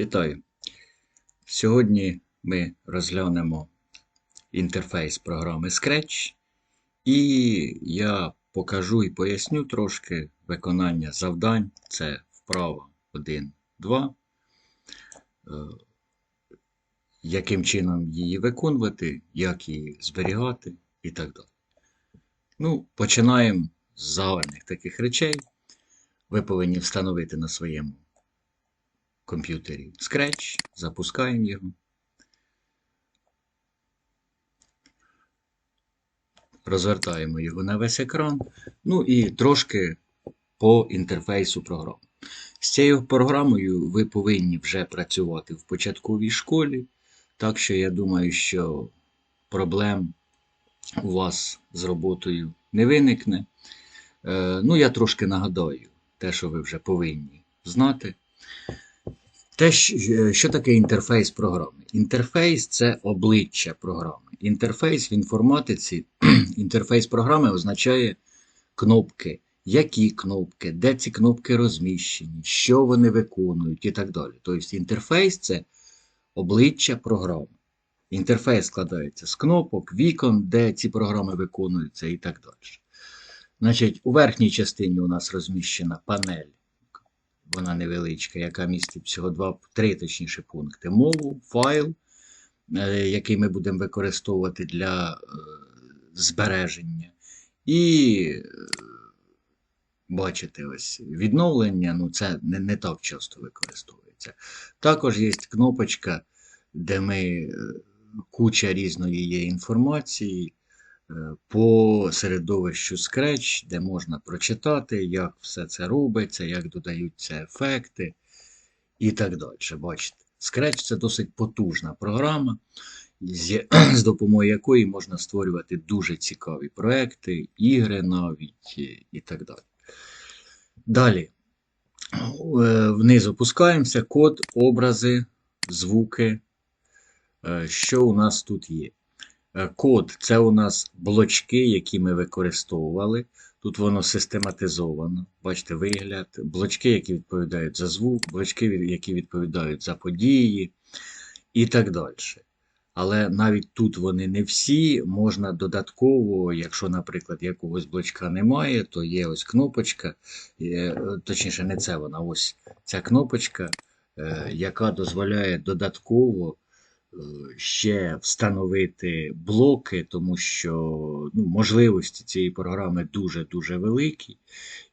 Вітаю! Сьогодні ми розглянемо інтерфейс програми Scratch, і я покажу і поясню трошки виконання завдань. Це вправа 1, 2. Е, Яким чином її виконувати, як її зберігати і так далі. Ну, починаємо з загальних таких речей. Ви повинні встановити на своєму комп'ютері Scratch, запускаємо його. Розвертаємо його на весь екран. Ну і трошки по інтерфейсу програми. З цією програмою ви повинні вже працювати в початковій школі. Так що я думаю, що проблем у вас з роботою не виникне. Е, Ну, я трошки нагадаю те, що ви вже повинні знати. Те, що- що таке інтерфейс програми? Інтерфейс це обличчя програми. Інтерфейс в інформатиці, інтерфейс програми означає кнопки, які кнопки, де ці кнопки розміщені, що вони виконують і так далі. Тобто інтерфейс це обличчя програми. Інтерфейс складається з кнопок, вікон, де ці програми виконуються і так далі. Значить, у верхній частині у нас розміщена панель вона невеличка, яка містить всього два, три точніше пункти: мову, файл, е, який ми будемо використовувати для е, збереження. І е, бачите, ось відновлення, ну це не, не так часто використовується. Також є кнопочка, де ми куча різної є інформації по середовищу Scratch, де можна прочитати, як все це робиться, як додаються ефекти і так далі. Бачите, Scratch це досить потужна програма, з, допомогою якої можна створювати дуже цікаві проекти, ігри навіть е, і так далі. Далі. Е, Вниз опускаємося, код, образи, звуки. Е, Що у нас тут є? Е, Код це у нас блочки, які ми використовували. Тут воно систематизовано. Бачите, вигляд, блочки, які відповідають за звук, блочки, які відповідають за події і так далі. Але навіть тут вони не всі. Можна додатково, якщо, наприклад, якогось блочка немає, то є ось кнопочка, е, точніше, не це вона, ось ця кнопочка, е, яка дозволяє додатково ще встановити блоки, тому що ну, можливості цієї програми дуже-дуже великі,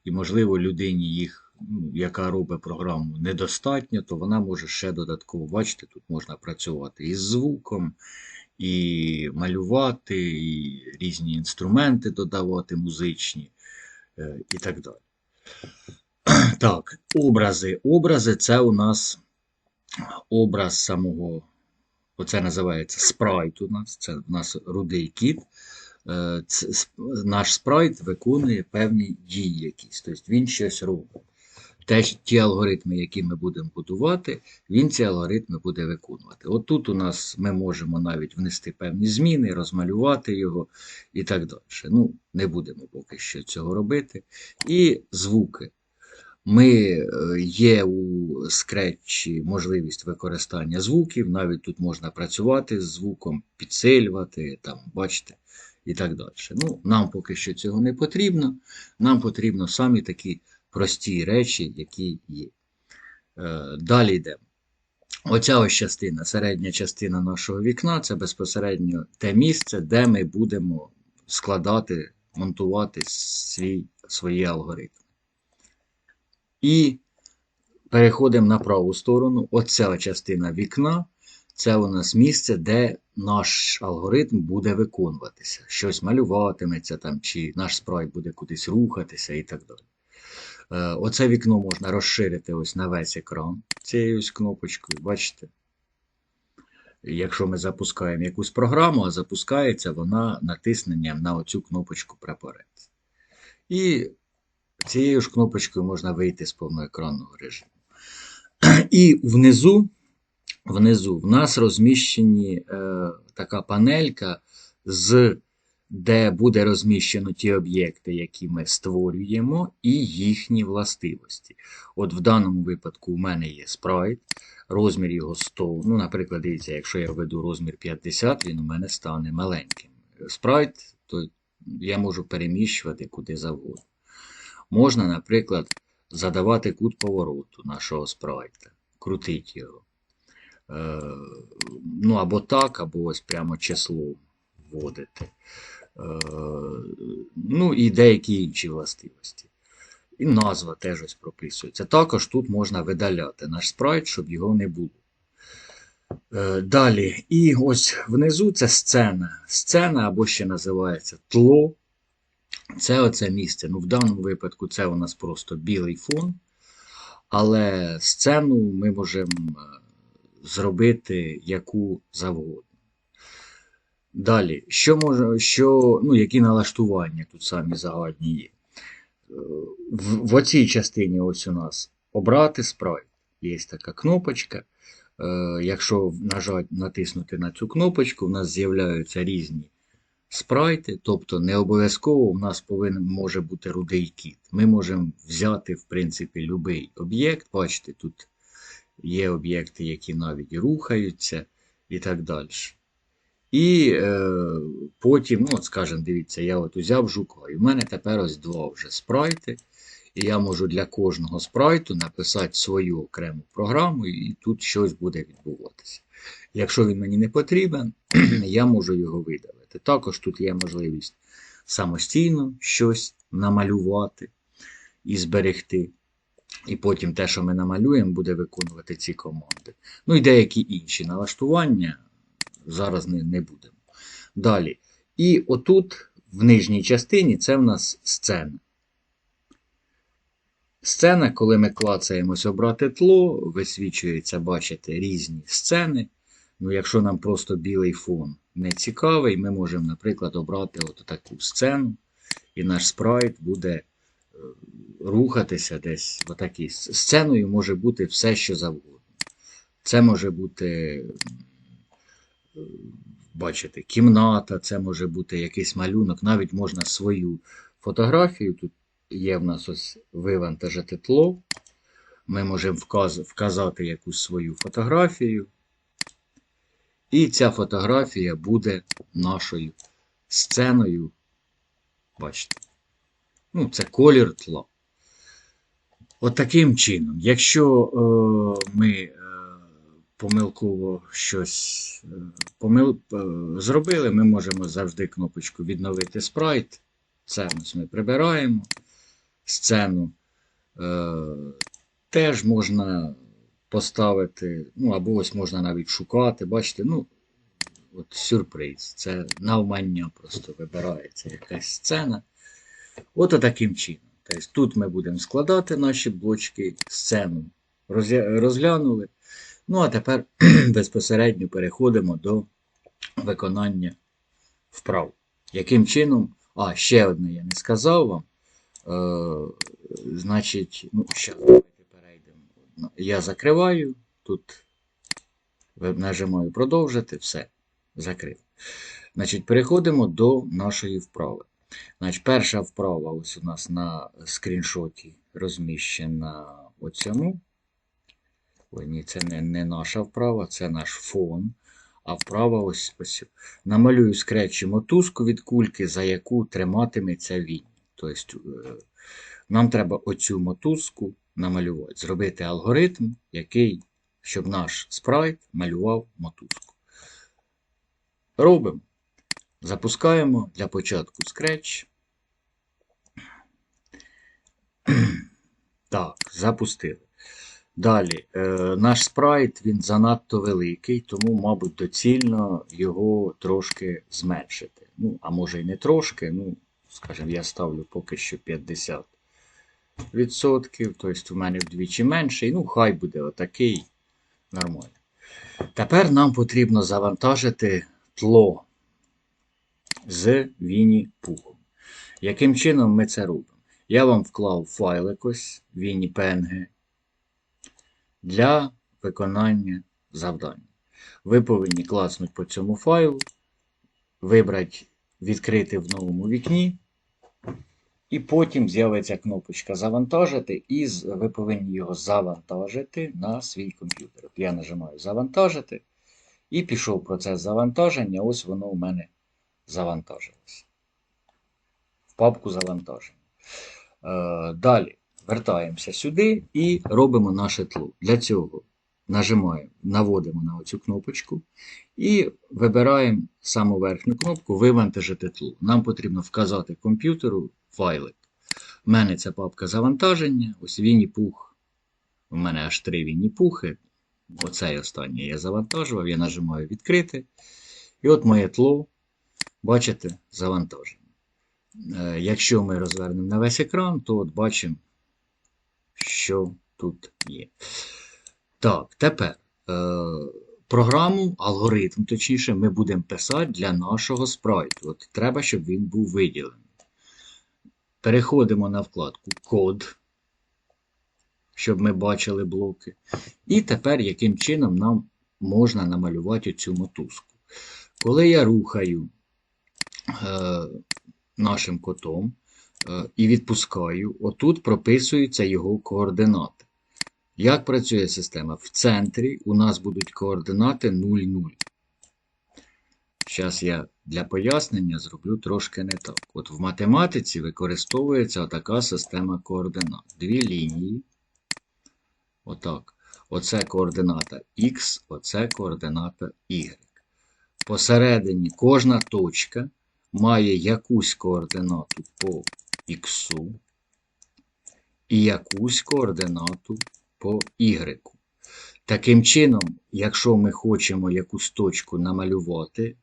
і, можливо, людині їх, ну, яка робить програму, недостатньо, то вона може ще додатково бачите, тут можна працювати із звуком, і малювати, і різні інструменти додавати музичні е, і так далі. Так, образи. Образи це у нас образ самого Оце називається спрайт у нас. Це у нас рудий кіт. Е, Наш спрайт виконує певні дії якісь. Тобто він щось робить. Те, ті алгоритми, які ми будемо будувати, він ці алгоритми буде виконувати. От тут у нас ми можемо навіть внести певні зміни, розмалювати його і так далі. Ну, не будемо поки що цього робити. І звуки. Ми е, є у Scratch можливість використання звуків, навіть тут можна працювати з звуком, підсилювати, там, бачите, і так далі. Ну, нам поки що цього не потрібно. Нам потрібно самі такі прості речі, які є. Е, Далі йдемо. Оця ось частина, середня частина нашого вікна, це безпосередньо те місце, де ми будемо складати, монтувати свій, свої алгоритми. І переходимо на праву сторону. Оця частина вікна це у нас місце, де наш алгоритм буде виконуватися. Щось малюватиметься там, чи наш спрайт буде кудись рухатися і так далі. Е, Оце вікно можна розширити ось на весь екран цією ось кнопочкою. Бачите? Якщо ми запускаємо якусь програму, а запускається вона натисненням на оцю кнопочку прапорець. І цією ж кнопочкою можна вийти з повноекранного режиму. І внизу, внизу в нас розміщені е, така панелька, з, де буде розміщено ті об'єкти, які ми створюємо, і їхні властивості. От в даному випадку у мене є спрайт, розмір його 100. Ну, наприклад, дивіться, якщо я введу розмір 50, він у мене стане маленьким. Спрайт, то я можу переміщувати куди завгодно. Можна, наприклад, задавати кут повороту нашого спрайта, крутити його. Е, ну, або так, або ось прямо число вводити. Е, ну і деякі інші властивості. І назва теж ось прописується. Також тут можна видаляти наш спрайт, щоб його не було. Е, Далі, і ось внизу це сцена. Сцена або ще називається тло. Це оце місце. Ну, в даному випадку це у нас просто білий фон. Але сцену ми можемо е, зробити яку завгодно. Далі, що може, що, ну, які налаштування тут самі загальні є. Е, В, в оцій частині ось у нас обрати спрайт. Є така кнопочка. Е, Якщо нажать, натиснути на цю кнопочку, у нас з'являються різні спрайти, тобто не обов'язково в нас повинен може бути рудий кіт. Ми можемо взяти, в принципі, будь-який об'єкт. Бачите, тут є об'єкти, які навіть рухаються і так далі. І е, потім, ну, от скажімо, дивіться, я от узяв жука, і в мене тепер ось два вже спрайти. І я можу для кожного спрайту написати свою окрему програму, і тут щось буде відбуватися. Якщо він мені не потрібен, я можу його видалити. Також тут є можливість самостійно щось намалювати і зберегти. І потім те, що ми намалюємо, буде виконувати ці команди. Ну і деякі інші налаштування зараз не, не будемо. Далі. І отут, в нижній частині, це в нас сцена. Сцена, коли ми клацаємось обрати тло, висвічується, бачите, різні сцени. Ну, якщо нам просто білий фон не цікавий, ми можемо, наприклад, обрати от таку сцену, і наш спрайт буде е, рухатися десь в отакій сценою може бути все, що завгодно. Це може бути, е, бачите, кімната, це може бути якийсь малюнок, навіть можна свою фотографію. Тут є в нас ось вивантажити тло. Ми можемо вказ, вказати якусь свою фотографію. І ця фотографія буде нашою сценою. Бачите. Ну, це колір тла. От таким чином, якщо е, ми е, помилково щось е, помил, е, зробили, ми можемо завжди кнопочку відновити спрайт. Це ми прибираємо. Сцену е, теж можна поставити, ну або ось можна навіть шукати. Бачите, ну, от сюрприз. Це навмання просто вибирається якась сцена. От таким чином. Тобто Тут ми будемо складати наші блочки, сцену розглянули. Ну, а тепер безпосередньо переходимо до виконання вправ. Яким чином, а, ще одне я не сказав вам. Е, значить, ну, ще Я закриваю, тут нажимаю продовжити, все, закрив. Значить, переходимо до нашої вправи. Значить, перша вправа ось у нас на скріншоті розміщена у цьому. Ой, ні, це не, не наша вправа, це наш фон. А вправа ось ось. Намалюю скретчі мотузку від кульки, за яку триматиметься він. Тобто, е, нам треба оцю мотузку намалювати, зробити алгоритм, який, щоб наш спрайт малював мотузку. Робимо. Запускаємо для початку Scratch. Так, запустили. Далі, е, наш спрайт він занадто великий, тому, мабуть, доцільно його трошки зменшити. Ну, а може і не трошки, ну, скажімо, я ставлю поки що 50%. Тобто, в мене вдвічі менший. Ну, хай буде отакий. Нормально. Тепер нам потрібно завантажити тло з Вінні Пухом. Яким чином ми це робимо? Я вам вклав файл якось Вінні PNG для виконання завдання. Ви повинні класнути по цьому файлу, вибрати відкрити в новому вікні І потім з'явиться кнопочка Завантажити, і ви повинні його завантажити на свій комп'ютер. Я нажимаю Завантажити, і пішов процес завантаження. Ось воно у мене завантажилось. В папку завантаження. Е, далі вертаємося сюди і робимо наше тло. Для цього нажимаємо, наводимо на оцю кнопочку і вибираємо саму верхню кнопку Вивантажити тло. Нам потрібно вказати комп'ютеру файлик. У мене це папка завантаження, ось Вінні-Пух. У мене аж три Вінні-Пухи. Оцей останній я завантажував, я нажимаю відкрити. І от моє тло, бачите, завантажено. Е, Якщо ми розвернемо на весь екран, то от бачимо, що тут є. Так, тепер е, програму, алгоритм, точніше, ми будемо писати для нашого спрайту. От треба, щоб він був виділений. Переходимо на вкладку Код, щоб ми бачили блоки. І тепер, яким чином нам можна намалювати цю мотузку. Коли я рухаю е, нашим котом е, і відпускаю, отут прописуються його координати. Як працює система? В центрі у нас будуть координати 0,0. Зараз я для пояснення зроблю трошки не так. От в математиці використовується така система координат. Дві лінії. Отак. Оце координата X, оце координата Y. Посередині кожна точка має якусь координату по X і якусь координату по Y. Таким чином, якщо ми хочемо якусь точку намалювати,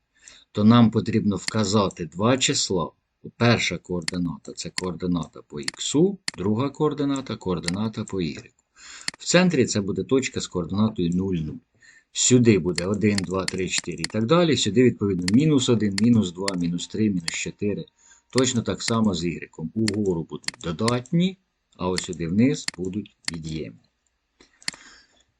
то нам потрібно вказати два числа. Перша координата це координата по X, друга координата координата по Y. В центрі це буде точка з координатою 0, 0. Сюди буде 1, 2, 3, 4 і так далі. Сюди, відповідно, мінус 1, мінус 2, мінус 3, мінус 4. Точно так само з Y. Угору будуть додатні, а ось сюди вниз будуть від'ємні.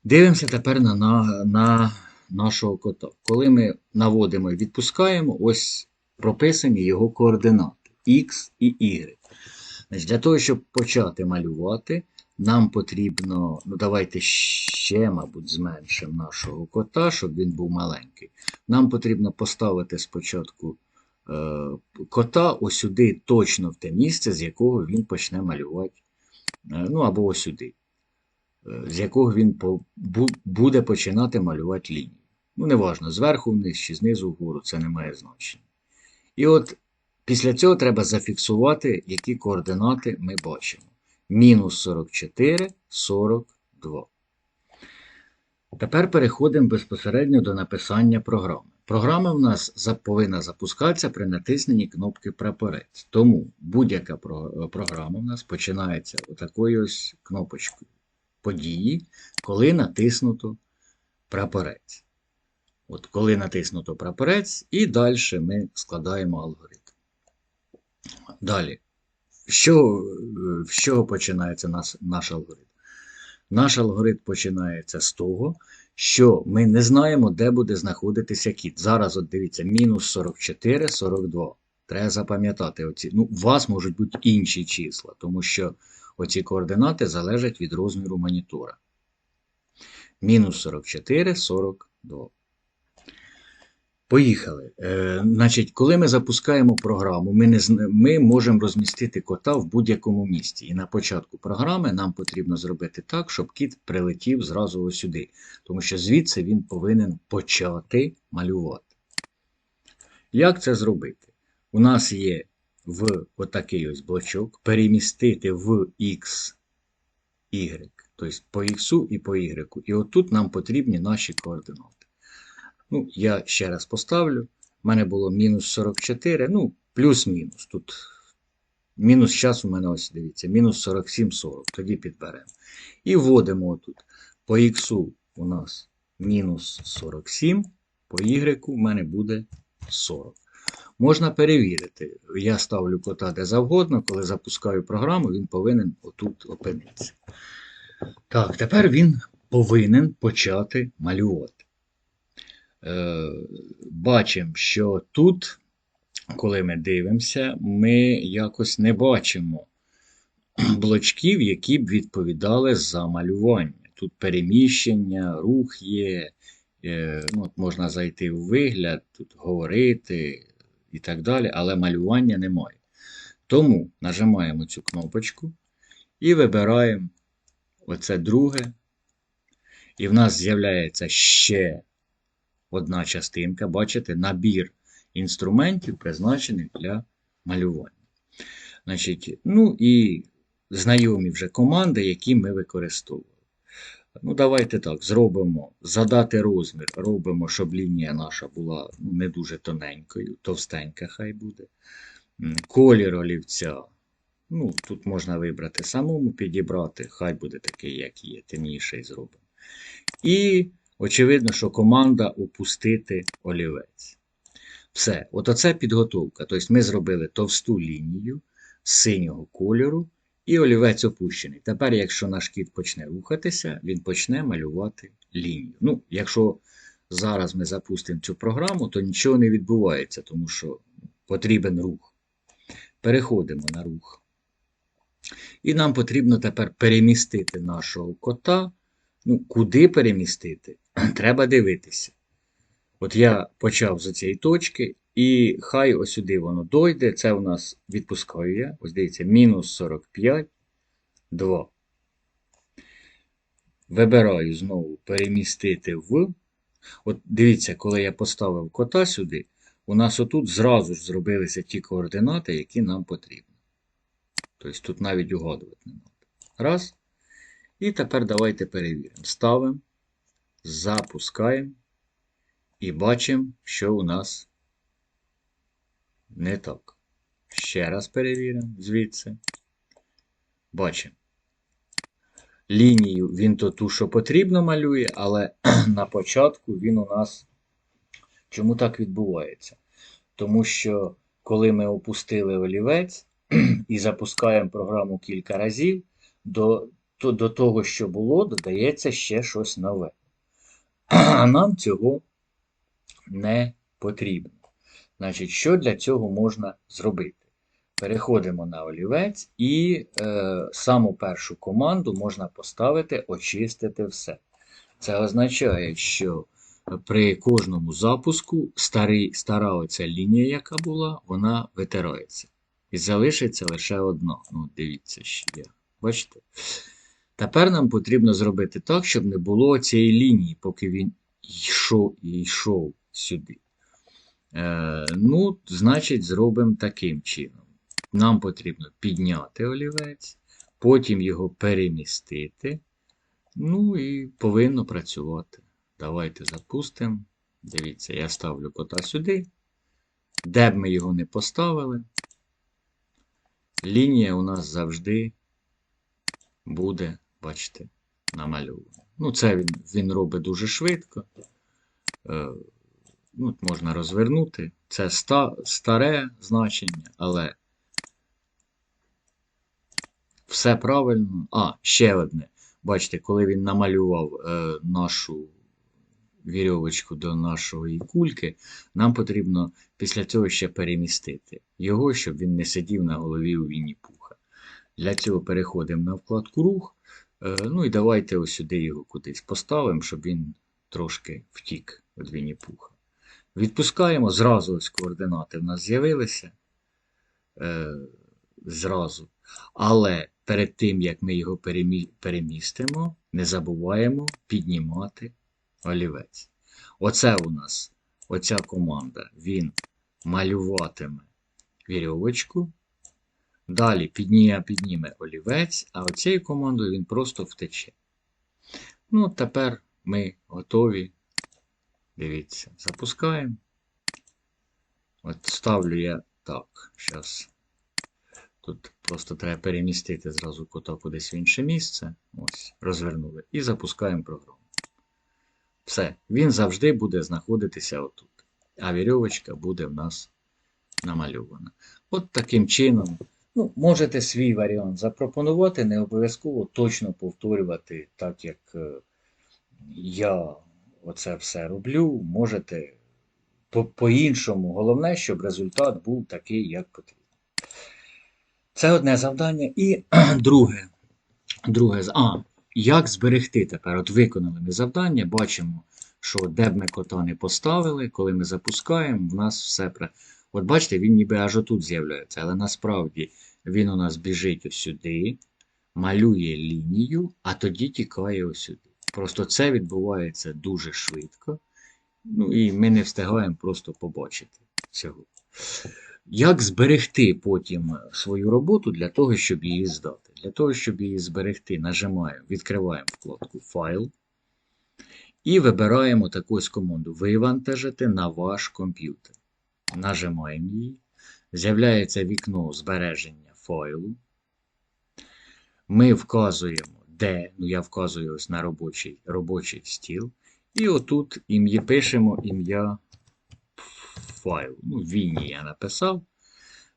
Дивимося тепер на, на, на нашого кота. Коли ми наводимо і відпускаємо, ось прописані його координати X і Y. Значить, Для того, щоб почати малювати, нам потрібно, ну давайте ще, мабуть, зменшимо нашого кота, щоб він був маленький. Нам потрібно поставити спочатку е, кота ось сюди, точно в те місце, з якого він почне малювати. Е, ну або ось сюди, е, з якого він по, бу, буде починати малювати лінію. Ну, неважно, зверху вниз чи знизу вгору, це не має значення. І от після цього треба зафіксувати, які координати ми бачимо. Мінус 44, 42. Тепер переходимо безпосередньо до написання програми. Програма в нас повинна запускатися при натисненні кнопки прапорець. Тому будь-яка програма в нас починається отакою ось кнопочкою події, коли натиснуто прапорець. От коли натиснуто прапорець, і далі ми складаємо алгоритм. Далі. Що, е, з чого починається наш, наш алгоритм? Наш алгоритм починається з того, що ми не знаємо, де буде знаходитися кіт. Зараз, от дивіться, мінус 44, 42. Треба запам'ятати оці. Ну, у вас можуть бути інші числа, тому що оці координати залежать від розміру монітора. Мінус 44, 42. Поїхали. Е, значить, коли ми запускаємо програму, ми, не, ми можемо розмістити кота в будь-якому місці. І на початку програми нам потрібно зробити так, щоб кіт прилетів зразу сюди. Тому що звідси він повинен почати малювати. Як це зробити? У нас є в отакий ось блочок перемістити в X, Y, тобто по X і по Y. І отут нам потрібні наші координати. Ну, я ще раз поставлю. У мене було мінус 44, ну, плюс-мінус. Тут мінус час у мене ось дивіться, мінус 47,40. Тоді підберемо. І вводимо отут. По х у нас мінус 47, по y у мене буде 40. Можна перевірити. Я ставлю кота де завгодно, коли запускаю програму, він повинен отут опинитися. Так, тепер він повинен почати малювати. Е, бачимо, що тут коли ми дивимося, ми якось не бачимо блочків, які б відповідали за малювання. Тут переміщення, рух є, е, ну, от можна зайти в вигляд, тут говорити і так далі, але малювання немає. Тому нажимаємо цю кнопочку і вибираємо оце друге. І в нас з'являється ще одна частинка, бачите, набір інструментів, призначених для малювання. Значить, Ну і знайомі вже команди, які ми використовували. Ну, Давайте так, зробимо задати розмір, робимо, щоб лінія наша була ну, не дуже тоненькою, товстенька хай буде. Колір олівця. Ну, Тут можна вибрати самому, підібрати, хай буде такий, як є, темніший зробимо. І, очевидно, що команда опустити олівець. Все, от оце підготовка. Тобто ми зробили товсту лінію синього кольору і олівець опущений. Тепер, якщо наш кіт почне рухатися, він почне малювати лінію. Ну, якщо зараз ми запустимо цю програму, то нічого не відбувається, тому що потрібен рух. Переходимо на рух. І нам потрібно тепер перемістити нашого кота. Ну, Куди перемістити? Треба дивитися. От я почав з цієї точки, і хай ось сюди воно дойде. Це у нас відпускаю я. Ось дивіться, мінус 45, 2. Вибираю знову перемістити в. От дивіться, коли я поставив кота сюди, у нас отут зразу ж зробилися ті координати, які нам потрібні. Тобто тут навіть угадувати не треба. Раз. І тепер давайте перевіримо. Ставимо, запускаємо і бачимо, що у нас не так. Ще раз перевіримо звідси. Бачимо. Лінію він то ту, що потрібно, малює, але на початку він у нас. Чому так відбувається? Тому що, коли ми опустили олівець і запускаємо програму кілька разів, до то, до того, що було, додається ще щось нове. А нам цього не потрібно. Значить, що для цього можна зробити? Переходимо на олівець і е, саму першу команду можна поставити очистити все. Це означає, що при кожному запуску старий, стара оця лінія, яка була, вона витирається. І залишиться лише одна. Ну, дивіться, ще є. Бачите? Тепер нам потрібно зробити так, щоб не було цієї лінії, поки він йшов і йшов сюди. Е, Ну, значить, зробимо таким чином. Нам потрібно підняти олівець, потім його перемістити. Ну і повинно працювати. Давайте запустимо. Дивіться, я ставлю кота сюди. Де б ми його не поставили, лінія у нас завжди буде, бачите, намальована. Ну, це він він робить дуже швидко. Е, ну, Можна розвернути. Це ста, старе значення, але все правильно. А, ще одне. Бачите, коли він намалював е, нашу вірьовочку до нашої кульки, нам потрібно після цього ще перемістити його, щоб він не сидів на голові у Вінні Пуха. Для цього переходимо на вкладку рух. Е, ну і давайте сюди його кудись поставимо, щоб він трошки втік від Вінні Пуха. Відпускаємо, зразу ось координати в нас з'явилися. Е, Зразу. Але перед тим, як ми його перемі... перемістимо, не забуваємо піднімати олівець. Оце у нас, оця команда, він малюватиме вірьовочку. Далі підніме, олівець, а оцією командою він просто втече. Ну, тепер ми готові Дивіться, запускаємо. От ставлю я так. Зараз. Тут просто треба перемістити зразу кота кудись в інше місце. Ось, розвернули. І запускаємо програму. Все, він завжди буде знаходитися отут. А вірьовочка буде в нас намальована. От таким чином. Ну, Можете свій варіант запропонувати, не обов'язково точно повторювати, так як е, я оце все роблю, можете по- по-іншому. Головне, щоб результат був такий, як потрібно. Це одне завдання. І друге. Друге, а, як зберегти тепер? От виконали ми завдання, бачимо, що де б ми кота не поставили, коли ми запускаємо, в нас все. От бачите, він ніби аж отут з'являється, але насправді він у нас біжить сюди, малює лінію, а тоді тікає сюди. Просто це відбувається дуже швидко. Ну і ми не встигаємо просто побачити цього. Як зберегти потім свою роботу для того, щоб її здати? Для того, щоб її зберегти, нажимаємо, відкриваємо вкладку Файл і вибираємо таку команду Вивантажити на ваш комп'ютер. Нажимаємо її. З'являється вікно збереження файлу. Ми вказуємо, де, ну я вказую ось на робочий, робочий стіл. І отут ім'я пишемо ім'я файлу. Ну, в війні я написав.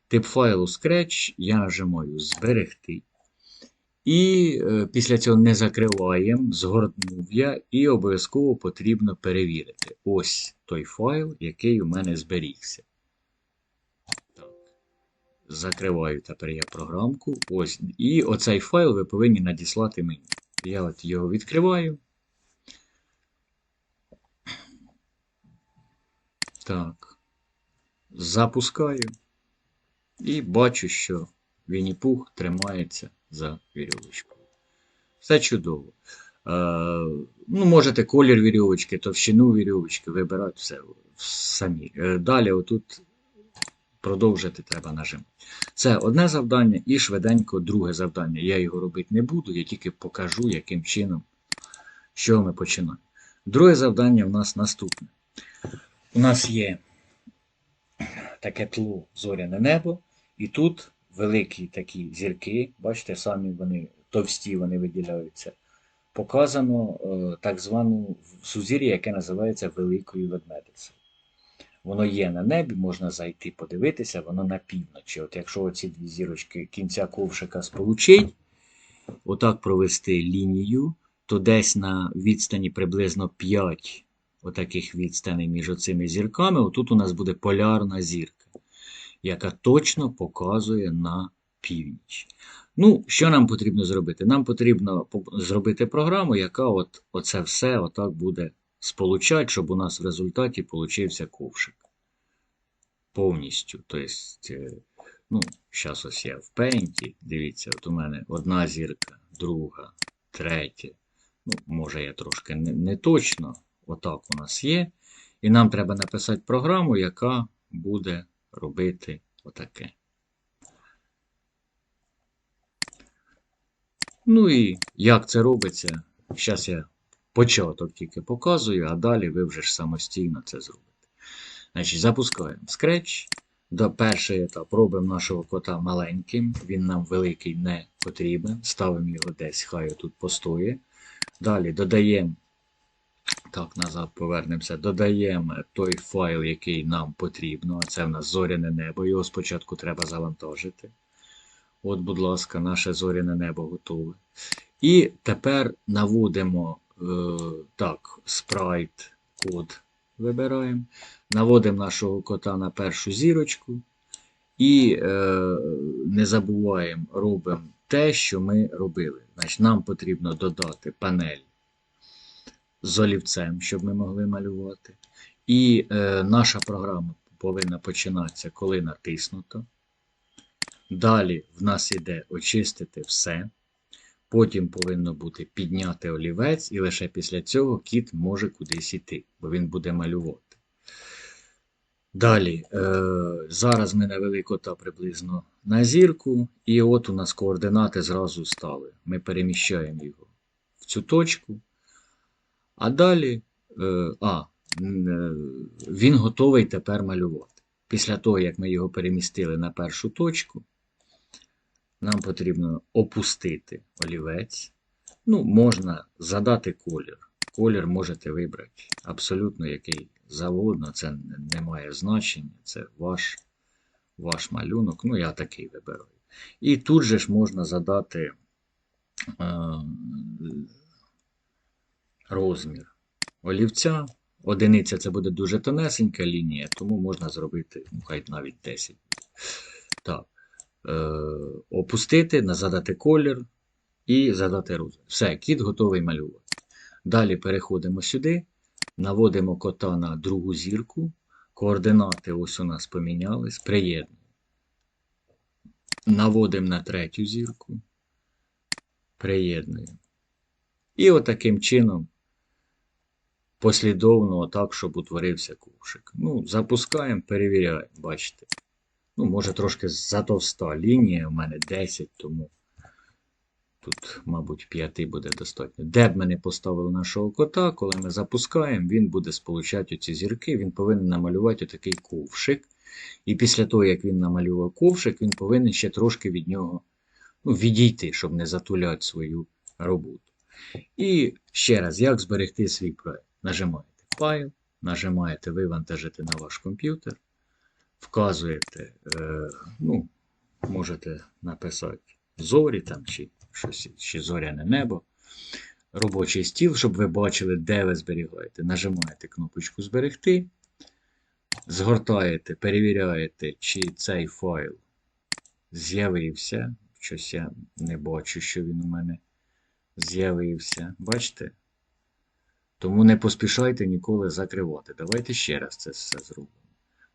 Тип файлу Scratch, я нажимаю Зберегти. І е, після цього не закриваємо, згорнув я, і обов'язково потрібно перевірити. Ось той файл, який у мене зберігся. Так. Закриваю тепер я програмку. Ось. І оцей файл ви повинні надіслати мені. Я от його відкриваю. Так. Запускаю. І бачу, що Вінні-Пух тримається за вірьовочку. Все чудово. Е, ну, можете колір вірьовочки, товщину вірьовочки вибирати все самі. Е, далі отут продовжити треба нажимати. Це одне завдання і швиденько друге завдання. Я його робити не буду, я тільки покажу, яким чином, що ми починаємо. Друге завдання у нас наступне. У нас є таке тло зоряне небо, і тут великі такі зірки, бачите, самі вони товсті вони виділяються. Показано е, так звану сузір'я, яке називається Великою Ведмедицею. Воно є на небі, можна зайти подивитися, воно на півночі. От якщо оці дві зірочки кінця ковшика сполучить, отак провести лінію, то десь на відстані приблизно 5 отаких відстаней між оцими зірками, отут у нас буде полярна зірка, яка точно показує на північ. Ну, що нам потрібно зробити? Нам потрібно зробити програму, яка от оце все отак буде сполучати, щоб у нас в результаті получився ковшик. Повністю. Тобто, ну, зараз ось я в пейнті. Дивіться, от у мене одна зірка, друга, третя. Ну, може, я трошки не, не точно. Отак у нас є. І нам треба написати програму, яка буде робити отаке. Ну і як це робиться? Зараз я початок тільки показую, а далі ви вже ж самостійно це зробите. Значить, запускаємо Scratch. До перший етап робимо нашого кота маленьким, він нам великий не потрібен. Ставимо його десь, хай тут постоє. Далі додаємо, так, назад повернемося, додаємо той файл, який нам потрібно, це в нас зоряне небо. Його спочатку треба завантажити. От, будь ласка, наше зоряне небо готове. І тепер наводимо е, так, спрайт код вибираємо. Наводимо нашого кота на першу зірочку. І е, не забуваємо, робимо те, що ми робили. Значить, нам потрібно додати панель з олівцем, щоб ми могли малювати. І е, наша програма повинна починатися, коли натиснуто. Далі в нас іде очистити все. Потім повинно бути підняти олівець, і лише після цього кіт може кудись іти, бо він буде малювати. Далі, е, зараз ми навели кота приблизно на зірку, і от у нас координати зразу стали. Ми переміщаємо його в цю точку. А далі е, а, е, він готовий тепер малювати. Після того, як ми його перемістили на першу точку, нам потрібно опустити олівець. Ну, можна задати колір. Колір можете вибрати абсолютно який завгодно, це не- має значення, це ваш, ваш малюнок. Ну, я такий вибираю. І тут же ж можна задати е, розмір олівця. Одиниця це буде дуже тонесенька лінія, тому можна зробити, ну, хай навіть 10. Так. Е, опустити, задати колір і задати розмір. Все, кіт готовий малювати. Далі переходимо сюди, наводимо кота на другу зірку. Координати ось у нас помінялись. Приєднуємо. Наводимо на третю зірку. Приєднуємо. І отаким чином послідовно так, щоб утворився ковшик. Ну, запускаємо, перевіряємо, бачите. Ну, може трошки затовста лінія, у мене 10, тому тут, мабуть, 5 буде достатньо. Де б ми не поставили нашого кота, коли ми запускаємо, він буде сполучати оці зірки, він повинен намалювати отакий ковшик. І після того, як він намалював ковшик, він повинен ще трошки від нього ну, відійти, щоб не затуляти свою роботу. І ще раз, як зберегти свій проект? Нажимаєте файл, нажимаєте вивантажити на ваш комп'ютер, вказуєте, е, ну, можете написати зорі там, чи щось, чи зоряне небо, робочий стіл, щоб ви бачили, де ви зберігаєте. Нажимаєте кнопочку Зберегти, згортаєте, перевіряєте, чи цей файл з'явився. Щось я не бачу, що він у мене з'явився. Бачите? Тому не поспішайте ніколи закривати. Давайте ще раз це все зробимо.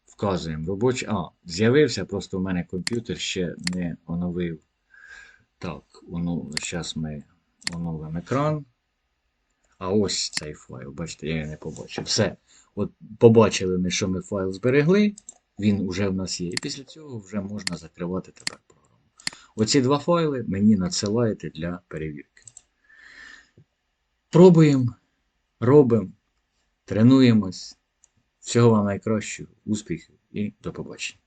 Вказуємо робочий. А, з'явився, просто у мене комп'ютер ще не оновив. Так, ону... зараз ми оновимо екран. А ось цей файл. Бачите, я його не побачив. Все. От побачили ми, що ми файл зберегли. Він вже в нас є. І після цього вже можна закривати тепер програму. Оці два файли мені надсилаєте для перевірки. Пробуємо, робимо, тренуємось. Всього вам найкращого, успіхів і до побачення.